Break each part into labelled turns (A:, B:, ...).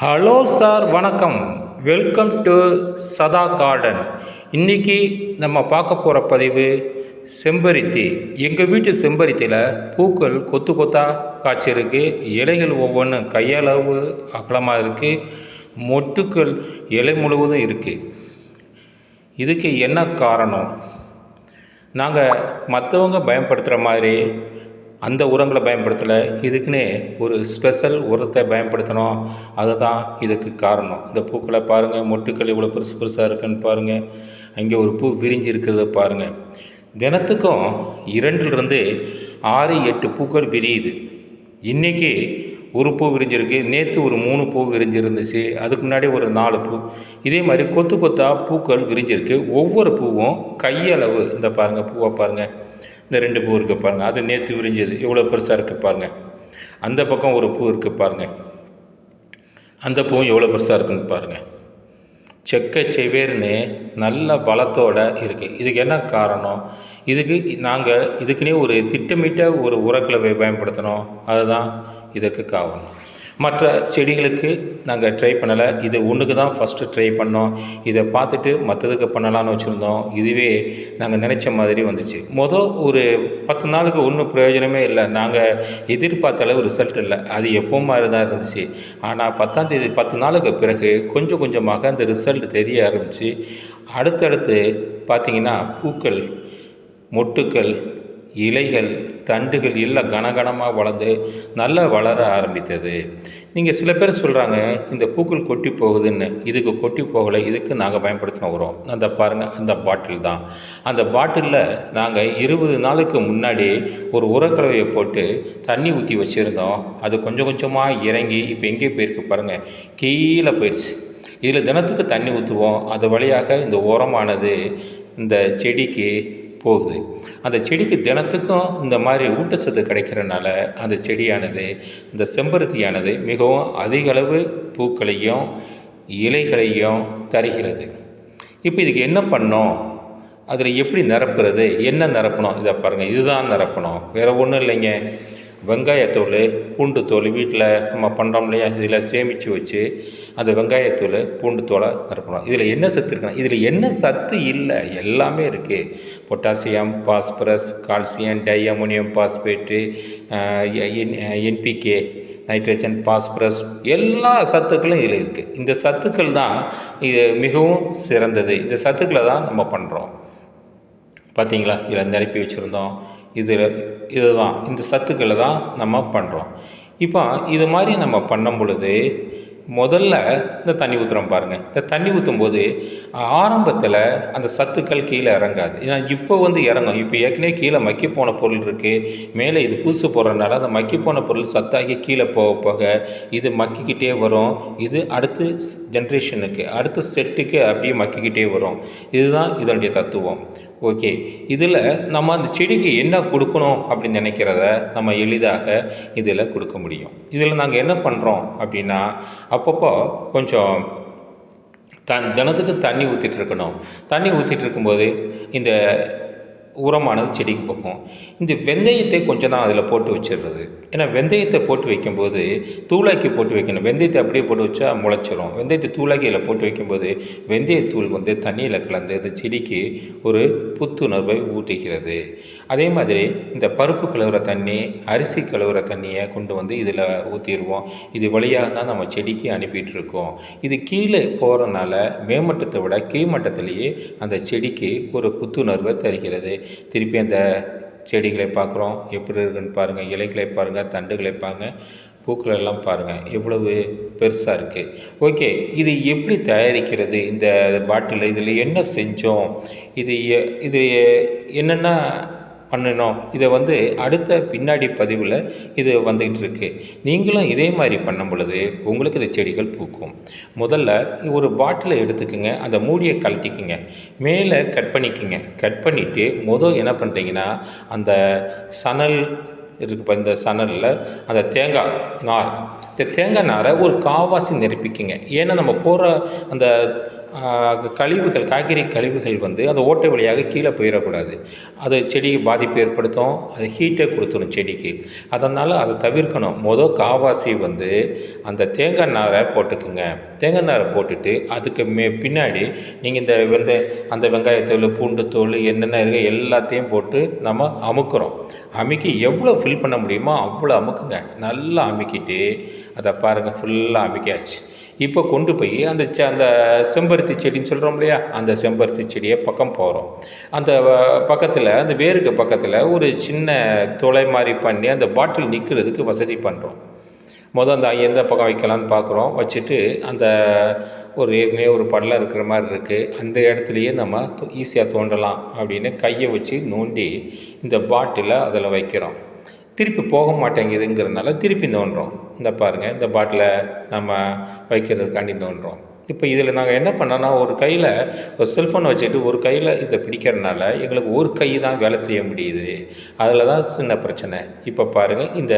A: Hello sir வணக்கம். Welcome to Sadha garden இன்றைக்கி நம்ம பார்க்க போகிற பதிவு செம்பருத்தி. எங்கள் வீட்டு செம்பருத்தியில் பூக்கள் கொத்து கொத்தாக காய்ச்சிருக்கு இலைகள் ஒவ்வொன்றும் கையளவு அகலமாக இருக்குது மொட்டுக்கள் இலை முழுவதும் இருக்குது இதுக்கு என்ன காரணம்? நாங்கள் மற்றவங்க பயன்படுத்துகிற மாதிரி அந்த உரங்களை பயன்படுத்தலை. இதுக்குன்னே ஒரு ஸ்பெஷல் உரத்தை பயன்படுத்தணும். அதுதான் இதுக்கு காரணம். இந்த பூக்களை பாருங்கள் மொட்டுக்கள் இவ்வளோ பெருசு பெருசாக இருக்குன்னு பாருங்கள் அங்கே ஒரு பூ விரிஞ்சு இருக்கிறத பாருங்கள் தினத்துக்கும் இரண்டிலிருந்து ஆறு எட்டு பூக்கள் விரியுது. இன்றைக்கி ஒரு பூ விரிஞ்சிருக்கு. நேற்று ஒரு மூணு பூ விரிஞ்சிருந்துச்சு. அதுக்கு முன்னாடி ஒரு நாலு பூ. இதே மாதிரி கொத்து கொத்தாக பூக்கள் விரிஞ்சிருக்கு. ஒவ்வொரு பூவும் கையளவு. இந்த பாருங்கள் பூவை பாருங்கள் இந்த ரெண்டு பூ இருக்குது பாருங்கள் அது நேற்று விரிஞ்சது. இவ்வளோ பெருசாக இருக்குது பாருங்கள் அந்த பக்கம் ஒரு பூ இருக்குது பாருங்கள் அந்த பூவும் எவ்வளோ பெருசாக இருக்குன்னு பாருங்கள் செக்க செவேர்னு நல்ல பலத்தோடு இருக்குது இதுக்கு என்ன காரணம்? இதுக்கு நாங்கள் இதுக்குன்னே ஒரு திட்டமிட்ட ஒரு உரக்கலவை பயன்படுத்தணும். அதுதான் இதுக்கு காரணம். மற்ற செடிகளுக்கு நாங்கள் ட்ரை பண்ணலை. இது ஒன்றுக்கு தான் ஃபஸ்ட்டு ட்ரை பண்ணோம். இதை பார்த்துட்டு மற்றதுக்கு பண்ணலான்னு வச்சுருந்தோம். இதுவே நாங்கள் நினச்ச மாதிரி வந்துச்சு. மொதல் ஒரு பத்து நாளுக்கு ஒன்றும் பிரயோஜனமே இல்லை. நாங்கள் எதிர்பார்த்த அளவு ரிசல்ட் இல்லை. அது எப்போ மாதிரி தான் இருந்துச்சு ஆனால் பத்தாந்தேதி பத்து நாளுக்கு பிறகு கொஞ்சம் கொஞ்சமாக அந்த ரிசல்ட் தெரிய ஆரம்பிச்சு அடுத்தடுத்து பார்த்திங்கன்னா பூக்கள் மொட்டுக்கள் இலைகள் தண்டுகள் எல்லாம் கனகனமாக வளர்ந்து நல்லா வளர ஆரம்பித்தது. நீங்கள் சில பேர் சொல்கிறாங்க இந்த பூக்கள் கொட்டி போகுதுன்னு. இதுக்கு கொட்டி போகலை இதுக்கு நாங்கள் பயன்படுத்தின உரம். அந்த பாருங்கள் அந்த பாட்டில் தான். அந்த பாட்டிலில் நாங்கள் இருபது நாளுக்கு முன்னாடி ஒரு உரக்கலவையை போட்டு தண்ணி ஊற்றி வச்சுருந்தோம். அது கொஞ்சம் கொஞ்சமாக இறங்கி இப்போ எங்கே போயிருக்கு பாருங்கள் கீழே போயிடுச்சு இதில் தினத்துக்கு தண்ணி ஊற்றுவோம் அது வழியாக இந்த உரமானது இந்த செடிக்கு போகுது. அந்த செடிக்கு தினத்துக்கும் இந்த மாதிரி ஊட்டச்சத்து கிடைக்கிறனால அந்த செடியானது இந்த செம்பருத்தியானது மிகவும் அதிகளவு பூக்களையும் இலைகளையும் தருகிறது. இப்போ இதுக்கு என்ன பண்ணோம்? அதில் எப்படி நிரப்புறது? என்ன நிரப்பணும்? இதை பாருங்கள் இதுதான் நிரப்பணும். வேறு ஒன்றும் இல்லைங்க. வெங்காயத்தூள் பூண்டு தோல் வீட்டில் நம்ம பண்ணுறோம் இல்லையா? இதில் சேமித்து வச்சு அந்த வெங்காயத்தூள் பூண்டு தோலை நிரப்பணும் இதில் என்ன சத்து இருக்குன்னா இதில் என்ன சத்து இல்லை எல்லாமே இருக்குது potassium phosphorus calcium di ammonium phosphate NPK nitrogen phosphorus எல்லா சத்துக்களும் இதில் இருக்குது இந்த சத்துக்கள் தான் இது மிகவும் சிறந்தது. இந்த சத்துக்களை தான் நம்ம பண்ணுறோம் பார்த்தீங்களா இதில் நிரப்பி வச்சுருந்தோம். இதில் இதுதான் இந்த சத்துக்களை தான் நம்ம பண்ணுறோம் இப்போ இது மாதிரி நம்ம பண்ணும் பொழுது முதல்ல இந்த தண்ணி ஊற்றுறோம் பாருங்கள் இந்த தண்ணி ஊற்றும் போது ஆரம்பத்தில் அந்த சத்துக்கள் கீழே இறங்காது. ஏன்னா இப்போ வந்து இறங்கும். இப்போ ஏற்கனவே கீழே மக்கி போன பொருள் இருக்குது மேலே இது புதுசு போடுறதுனால அந்த மக்கி போன பொருள் சத்தாகி கீழே போக போக இது மக்கிக்கிட்டே வரும். இது அடுத்து ஜென்ரேஷனுக்கு அடுத்த செட்டுக்கு அப்படியே மக்கிக்கிட்டே வரும். இதுதான் இதனுடைய தத்துவம். ஓகே. இதில் நம்ம அந்த செடிக்கு என்ன கொடுக்கணும் அப்படின்னு நினைக்கிறத நம்ம எளிதாக இதில் கொடுக்க முடியும். இதில் நாங்கள் என்ன பண்ணுறோம் அப்படின்னா அப்பப்போ கொஞ்சம் தன் தினத்துக்கு தண்ணி ஊற்றிட்டு இருக்கணும். தண்ணி ஊற்றிட்டு இருக்கும்போது இந்த உரமானது செடிக்கு போகும் இந்த வெந்தயத்தை கொஞ்சம் தான் அதில் போட்டு வச்சிடுறது. ஏன்னா வெந்தயத்தை போட்டு வைக்கும்போது தூளாக்கி போட்டு வைக்கணும். வெந்தயத்தை அப்படியே போட்டு வச்சா முளைச்சிரும். வெந்தயத்தை தூளாக்கி அதில் போட்டு வைக்கும்போது வெந்தயத்தூள் வந்து தண்ணியில் கலந்து அந்த செடிக்கு ஒரு புத்துணர்வை ஊட்டுகிறது. அதே மாதிரி இந்த பருப்பு கழுவுற தண்ணி அரிசி கழுவுற தண்ணியை கொண்டு வந்து இதில் ஊற்றிடுவோம் இது வழியாக தான் நம்ம செடிக்கு அனுப்பிட்டுருக்கோம். இது கீழே போகிறனால மேமட்டத்தை விட கீழ்மட்டத்திலேயே அந்த செடிக்கு ஒரு புத்துணர்வை தருகிறது. திருப்பி அந்த செடிகளை பார்க்குறோம். எப்படி இருக்குன்னு பாருங்கள் இலைகளை பாருங்கள் தண்டுகளை பாருங்கள் பூக்கள் எல்லாம் பாருங்கள் எவ்வளவு பெருசாக இருக்குது ஓகே இது எப்படி தயாரிக்கிறது? இந்த பாட்டில் இதில் என்ன செஞ்சோம்? இது இது என்னென்ன பண்ணணும் இதை வந்து அடுத்த பின்னாடி பதிவில் இது வந்துக்கிட்டு இருக்கு நீங்களும் இதே மாதிரி பண்ணும் பொழுது உங்களுக்கு இந்த செடிகள் பூக்கும். முதல்ல ஒரு பாட்டிலை எடுத்துக்கோங்க. அந்த மூடியை கழட்டிக்குங்க. மேலே கட் பண்ணிக்கோங்க. கட் பண்ணிவிட்டு முதல் என்ன பண்ணுறீங்கன்னா அந்த சணல் இருக்கு இந்த சணலில் அந்த தேங்காய் நார். இந்த தேங்காய் நாரை ஒரு காவாசி நிரப்பிக்குங்க. ஏன்னா நம்ம போகிற அந்த கழிவுகள் காய்கறி கழிவுகள் வந்து அந்த ஓட்டை வழியாக கீழே போயிடக்கூடாது. அது செடிக்கு பாதிப்பு ஏற்படுத்தும். அது ஹீட்டை கொடுத்துரும் செடிக்கு. அதனால் அதை தவிர்க்கணும். மொதல் காவாசி வந்து அந்த தேங்காய் நாரை போட்டுக்குங்க. தேங்காய் நாரை போட்டுட்டு அதுக்கு மே பின்னாடி நீங்கள் இந்த வெந்த அந்த வெங்காயத்தோல் பூண்டு தோல் என்னென்ன இருக்குது எல்லாத்தையும் போட்டு நம்ம அமுக்குறோம். அமுக்கி எவ்வளோ ஃபில் பண்ண முடியுமோ அவ்வளோ அமுக்குங்க. நல்லா அமுக்கிட்டு அதை பாருங்கள் ஃபுல்லாக அமுக்கியாச்சு. இப்போ கொண்டு போய் அந்த செ- அந்த செம்பருத்தி செடின்னு சொல்கிறோம் இல்லையா? அந்த செம்பருத்தி செடியை பக்கம் போகிறோம் அந்த பக்கத்தில் அந்த வேருக்கு பக்கத்தில் ஒரு சின்ன துளை மாதிரி பண்ணி அந்த பாட்டில் நிற்கிறதுக்கு வசதி பண்ணுறோம் மொதல் அந்த எந்த பக்கம் வைக்கலாம்னு பார்க்குறோம். வச்சுட்டு அந்த ஒரு ஏற்கனவே ஒரு படலம் இருக்கிற மாதிரி இருக்குது அந்த இடத்துலையே நம்ம ஈஸியாக தோண்டலாம் அப்படின்னு கையை வச்சு நோண்டி இந்த பாட்டிலை அதில் வைக்கிறோம். திருப்பி போக மாட்டேங்குதுங்கிறதுனால திருப்பி நோண்டுறோம் இந்த பாருங்கள் இந்த பாட்டிலை நம்ம வைக்கிறதுக்காண்டி நோண்டுறோம் இப்போ இதில் நாங்கள் என்ன பண்ணோன்னா ஒரு கையில் ஒரு செல்ஃபோனை வச்சுட்டு ஒரு கையில் இதை பிடிக்கிறதுனால எங்களுக்கு ஒரு கை தான் வேலை செய்ய முடியுது. அதில் தான் சின்ன பிரச்சனை. இப்போ பாருங்கள் இந்த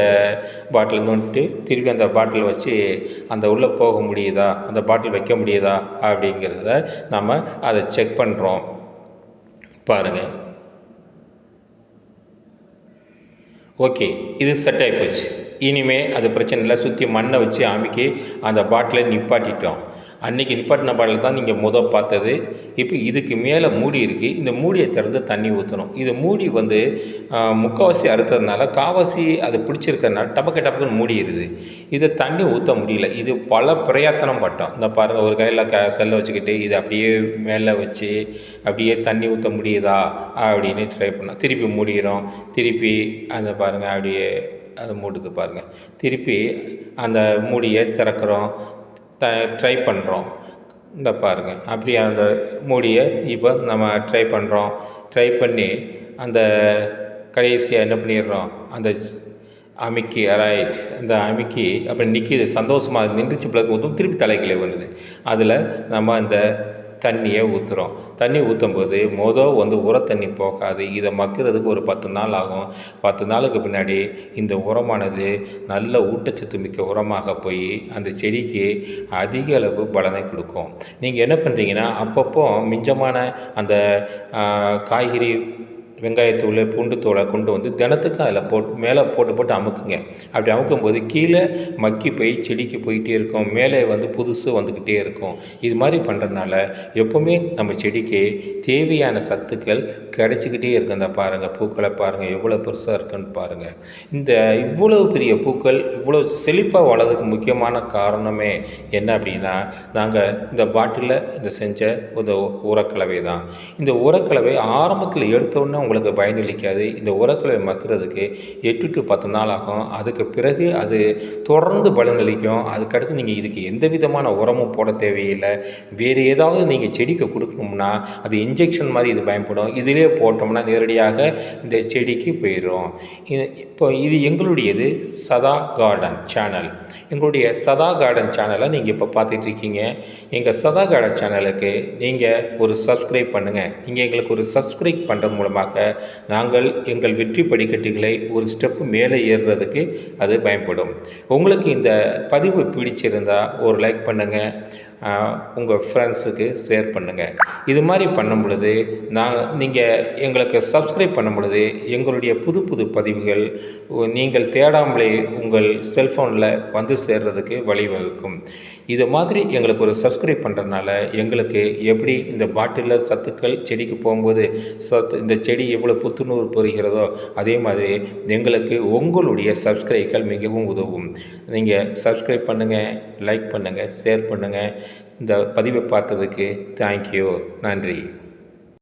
A: பாட்டில் நோண்டிட்டு திருப்பி அந்த பாட்டில் வச்சு அந்த உள்ளே போக முடியுதா? அந்த பாட்டில் வைக்க முடியுதா? அப்படிங்கிறத நம்ம அதை செக் பண்ணுறோம் பாருங்கள் ஓகே இது செட் ஆகி போச்சு. இனிமேல் அது பிரச்சனை இல்லை. சுற்றி மண்ணை வச்சு அமுக்கி அந்த பாட்டிலை நிப்பாட்டிட்டோம். அன்றைக்கி நிப்பாட்டின பாட்டில் தான் நீங்கள் முத பார்த்தது. இப்போ இதுக்கு மேலே மூடி இருக்குது இந்த மூடியை திறந்து தண்ணி ஊற்றணும் இது மூடி வந்து முக்கால்வாசி அறுத்ததுனால காவாசி அது பிடிச்சிருக்கறனால டபக்கு டபக்குன்னு மூடிடுது இதை தண்ணி ஊற்ற முடியல. இது பல பிரயத்தனம் பட்டோம். இந்த பாருங்கள் ஒரு கையில் க செல்லை வச்சுக்கிட்டு இது அப்படியே மேலே வச்சு அப்படியே தண்ணி ஊற்ற முடியுதா? அப்படின்னு ட்ரை பண்ணோம். திருப்பி மூடிக்கிறோம் திருப்பி அந்த பாருங்கள் அப்படியே அது மூடுது பாருங்கள் திருப்பி அந்த மூடியை திறக்கிறோம். த ட்ரை பண்ணுறோம் இந்த பாருங்கள் அப்படி அந்த மூடியை இப்போ நம்ம ட்ரை பண்ணுறோம் ட்ரை பண்ணி அந்த கடைசியாக என்ன பண்ணிடுறோம்? அந்த ஸ்- அமுக்கி ரைட் அந்த அமுக்கி அப்படி நிற்கிது சந்தோஷமாக நின்றுச்சு பிளக்கு போதும் திருப்பி தலைக்கிலே வருது அதில் நம்ம அந்த தண்ணியை ஊற்றுறோம் தண்ணி ஊற்றும் போது மொதல் வந்து உர தண்ணி போகாது. இதை மக்கிறதுக்கு ஒரு பத்து நாள் ஆகும். பத்து நாளுக்கு பின்னாடி இந்த உரமானது நல்ல ஊட்டச்சத்து மிக்க உரமாக போய் அந்த செடிக்கு அதிக அளவு பலனை கொடுக்கும். நீங்கள் என்ன பண்ணுறீங்கன்னா அப்பப்போ மிஞ்சமான அந்த காய்கறி வெங்காயத்தூள் பூண்டுத்தூளை கொண்டு வந்து தினத்துக்கு அதில் போட்டு மேலே போட்டு போட்டு அமுக்குங்க. அப்படி அமுக்கும்போது கீழே மக்கி போய் செடிக்கு போயிட்டே இருக்கும். மேலே வந்து புதுசு வந்துக்கிட்டே இருக்கும். இது மாதிரி பண்ணுறதுனால எப்போவுமே நம்ம செடிக்கு தேவையான சத்துக்கள் கிடச்சிக்கிட்டே இருக்கு. அந்த பாருங்கள் பூக்களை பாருங்கள் எவ்வளோ பெருசாக இருக்குன்னு பாருங்கள் இந்த இவ்வளோ பெரிய பூக்கள் இவ்வளோ செழிப்பாக வளர்றதுக்கு முக்கியமான காரணமே என்ன அப்படின்னா நாங்கள் இந்த பாட்டிலில் இந்த செஞ்ச ஒரு உரக்கலவை தான். இந்த உரக்கலவை ஆரம்பத்தில் எடுத்தோன்னே உங்களுக்கு பயனளிக்காது இந்த உரக்கலவை மக்கிறதுக்கு எட்டு டு பத்து நாள் ஆகும். அதுக்கு பிறகு அது தொடர்ந்து பலனளிக்கும் அதுக்கடுத்து நீங்கள் இதுக்கு எந்த விதமான உரமும் போட தேவையில்லை. வேறு ஏதாவது நீங்கள் செடிக்கு கொடுக்கணும்னா அது இன்ஜெக்ஷன் மாதிரி இது பயன்படும். இதில் போட்டோம்னா நேரடியாக இந்த செடிக்கு போயிடும் இது இப்போ இது எங்களுடையது சதா கார்டன் சேனல். எங்களுடைய சதா கார்டன் சேனலை நீங்கள் இப்போ பார்த்துட்டு இருக்கீங்க எங்கள் சதா கார்டன் சேனலுக்கு நீங்கள் ஒரு சப்ஸ்கிரைப் பண்ணுங்கள் நீங்கள் எங்களுக்கு ஒரு சப்ஸ்கிரைப் பண்ணுறது மூலமாக நாங்கள் எங்கள் வெற்றி படிக்கட்டுகளை ஒரு ஸ்டெப்பு மேலே ஏறுறதுக்கு அது பயன்படும். உங்களுக்கு இந்த பதிவு பிடிச்சிருந்தா ஒரு லைக் பண்ணுங்கள் உங்கள் ஃப்ரெண்ட்ஸுக்கு ஷேர் பண்ணுங்கள் இது மாதிரி பண்ணும் பொழுது நான் நீங்கள் எங்களுக்கு சப்ஸ்கிரைப் பண்ணும் பொழுது எங்களுடைய புது புது பதிவுகள் நீங்கள் தேடாமலே உங்கள் செல்ஃபோனில் வந்து சேர்றதுக்கு வழிவகுக்கும். இது மாதிரி எங்களுக்கு ஒரு சப்ஸ்கிரைப் பண்ணுறதுனால எங்களுக்கு எப்படி இந்த பாட்டிலில் சத்துக்கள் செடிக்கு போகும்போது சத்து இந்த செடி எவ்வளோ புத்துணர்வு பெறுகிறதோ அதே மாதிரி எங்களுக்கு உங்களுடைய சப்ஸ்கிரைப்கள் மிகவும் உதவும். நீங்கள் சப்ஸ்கிரைப் பண்ணுங்கள் லைக் பண்ணுங்கள் ஷேர் பண்ணுங்கள் இந்த பதிவை பார்த்ததுக்கு தேங்க்யூ நன்றி.